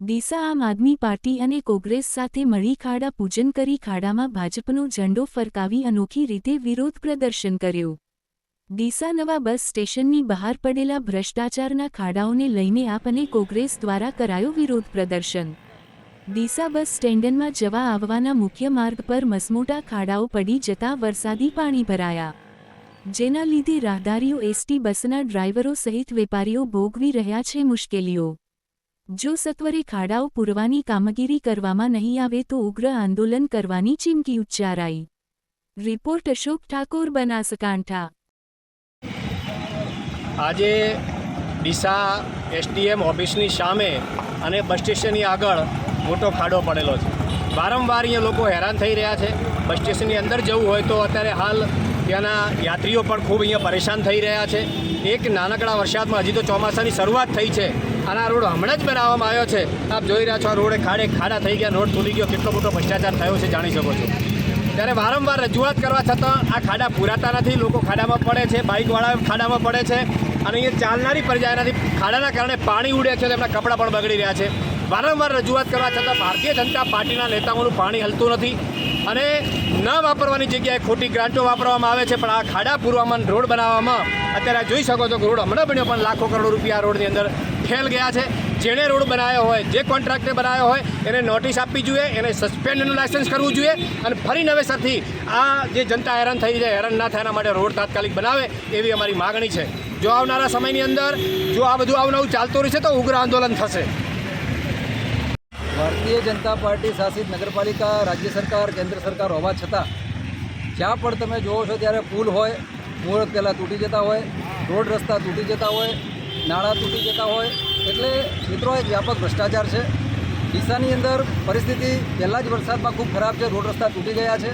ડીસા આમ આદમી પાર્ટી અને કોંગ્રેસ સાથે મળી ખાડા પૂજન કરી ખાડામાં ભાજપનો ઝંડો ફરકાવી અનોખી રીતે વિરોધ પ્રદર્શન કર્યું. ડીસા નવા બસ સ્ટેશનની બહાર પડેલા ભ્રષ્ટાચારના ખાડાઓને લઈને આપ અને કોંગ્રેસ દ્વારા કરાયો વિરોધ પ્રદર્શન. ડીસા બસ સ્ટેન્ડનમાં જવા આવવાના મુખ્ય માર્ગ પર મસમોટા ખાડાઓ પડી જતા વરસાદી પાણી ભરાયા. જેના લીધે રાહદારીઓ, એસટી બસના ડ્રાઈવરો સહિત વેપારીઓ ભોગવી રહ્યા છે મુશ્કેલીઓ. જો સત્વરે ખાડાઓ પૂરવાની કામગીરી કરવામાં નહીં આવે તો ઉગ્ર આંદોલન કરવાની ચીમકી ઉચ્ચારાઈ. રિપોર્ટ અશોક ઠાકોર, બનાસકાંઠા. આજે ડીસા એસટીએમ ઓફિસની સામે અને બસ સ્ટેશનની આગળ મોટો ખાડો પડેલો છે. વારંવાર અહીંયા લોકો હેરાન થઈ રહ્યા છે. બસ સ્ટેશનની અંદર જવું હોય તો અત્યારે હાલ ત્યાંના યાત્રીઓ પણ ખૂબ અહીંયા પરેશાન થઈ રહ્યા છે. એક નાનકડા વરસાદમાં હજી તો ચોમાસાની શરૂઆત થઈ છે. અને આ રોડ હમણાં જ બનાવવામાં આવ્યો છે. આપ જોઈ રહ્યા છો આ રોડે ખાડે ખાડા થઈ ગયા. રોડ તૂટી ગયો. કેટલો મોટો ભ્રષ્ટાચાર થયો છે જાણી શકો છો. ત્યારે વારંવાર રજૂઆત કરવા છતાં આ ખાડા પૂરાતા નથી. લોકો ખાડામાં પડે છે. બાઇકવાળા ખાડામાં પડે છે. અને અહીંયા ચાલનારી પ્રજા એનાથી ખાડાના કારણે પાણી ઉડે છે તેમના કપડાં પણ બગડી રહ્યા છે. વારંવાર રજૂઆત કરવા છતાં ભારતીય જનતા પાર્ટીના નેતાઓનું પાણી હલતું નથી અને ન વાપરવાની જગ્યાએ ખોટી ગ્રાન્ટો વાપરવામાં આવે છે, પણ આ ખાડા પૂરવામાં રોડ બનાવવામાં અત્યારે જોઈ શકો છો કે રોડ હમણાં બન્યો, પણ લાખો કરોડ રૂપિયા રોડની અંદર ફેલ ગયા છે. જેણે રોડ બનાવ્યો હોય, જે કોન્ટ્રાક્ટરે બનાવ્યો હોય, એને નોટિસ આપવી જોઈએ, એને સસ્પેન્ડનું લાયસન્સ કરવું જોઈએ અને ફરી નવેસરથી આ જે જનતા હેરાન થઈ જાય હેરાન ના થાય એના માટે રોડ તાત્કાલિક બનાવે એવી અમારી માગણી છે. જો આવનારા સમયની અંદર જો આ બધું આવું નવું ચાલતું રહેશે તો ઉગ્ર આંદોલન થશે. ભારતીય જનતા પાર્ટી શાસિત નગરપાલિકા, રાજ્ય સરકાર, કેન્દ્ર સરકાર હોવા છતાં જ્યાં પણ તમે જુઓ છો ત્યારે પુલ હોય મુહૂર્ત પહેલાં તૂટી જતા હોય, રોડ રસ્તા તૂટી જતા હોય નાણાં તૂટી જતા હોય, એટલે મિત્રો એક વ્યાપક ભ્રષ્ટાચાર છે. ડીસાની અંદર પરિસ્થિતિ પહેલાં જ વરસાદમાં ખૂબ ખરાબ છે, રોડ રસ્તા તૂટી ગયા છે.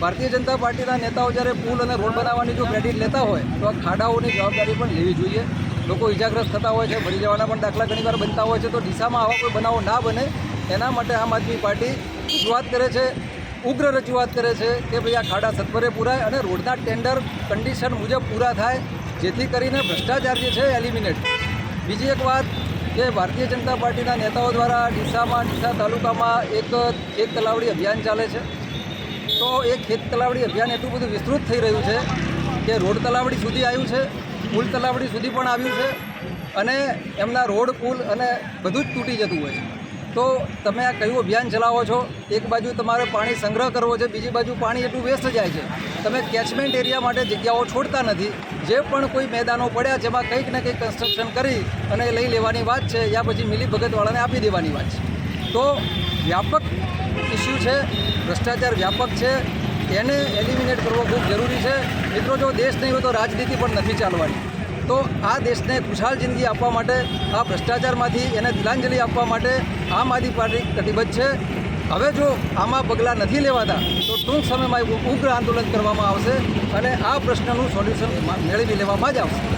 ભારતીય જનતા પાર્ટીના નેતાઓ જ્યારે પુલ અને રોડ બનાવવાની જો ક્રેડિટ લેતા હોય, તો આ ખાડાઓની જવાબદારી પણ લેવી જોઈએ. લોકો ઇજાગ્રસ્ત થતા હોય છે મરી જવાના પણ દાખલા ઘણીવાર બનતા હોય છે, તો ડીસામાં આવા કોઈ બનાવો ના બને. એના માટે આમ આદમી પાર્ટી રજૂઆત કરે છે, ઉગ્ર રજૂઆત કરે છે કે ભાઈ આ ખાડા સત્વરે પૂરાય અને રોડના ટેન્ડર કન્ડિશન મુજબ પૂરા થાય, જેથી કરીને ભ્રષ્ટાચાર જે છે એલિમિનેટ. બીજી એક વાત કે ભારતીય જનતા પાર્ટીના નેતાઓ દ્વારા ડીસામાં, ડીસા તાલુકામાં એક ખેત તલાવડી અભિયાન ચાલે છે. તો એ ખેત તલાવડી અભિયાન એટલું બધું વિસ્તૃત થઈ રહ્યું છે કે રોડ તલાવડી સુધી આવ્યું છે પુલ તલાવડી સુધી પણ આવ્યું છે અને એમના રોડ, પુલ અને બધું જ તૂટી જતું હોય છે. તો તમે આ કયું અભિયાન ચલાવો છો? એક બાજુ તમારે પાણી સંગ્રહ કરવો છે, બીજી બાજુ પાણી એટલું વેસ્ટ જાય છે. તમે કેચમેન્ટ એરિયા માટે જગ્યાઓ છોડતા નથી. જે પણ કોઈ મેદાનો પડ્યા છે એમાં કંઈક ને કંઈક કન્સ્ટ્રક્શન કરી અને લઈ લેવાની વાત છે, યા પછી મિલી ભગતવાળાને આપી દેવાની વાત છે. તો વ્યાપક ઇસ્યુ છે, ભ્રષ્ટાચાર વ્યાપક છે એને એલિમિનેટ કરવો ખૂબ જરૂરી છે. મિત્રો, જો દેશ નહીં હોય તો રાજનીતિ પણ નથી ચાલવાની. તો આ દેશને ખુશહાલ જિંદગી આપવા માટે, આ ભ્રષ્ટાચારમાંથી એને તિલાંજલિ આપવા માટે આમ આદમી પાર્ટી કટિબદ્ધ છે. હવે જો આમાં પગલાં નથી લેવાતા, તો ટૂંક સમયમાં ઉગ્ર આંદોલન કરવામાં આવશે અને આ પ્રશ્નનું સોલ્યુશન મેળવી લેવામાં જ આવશે.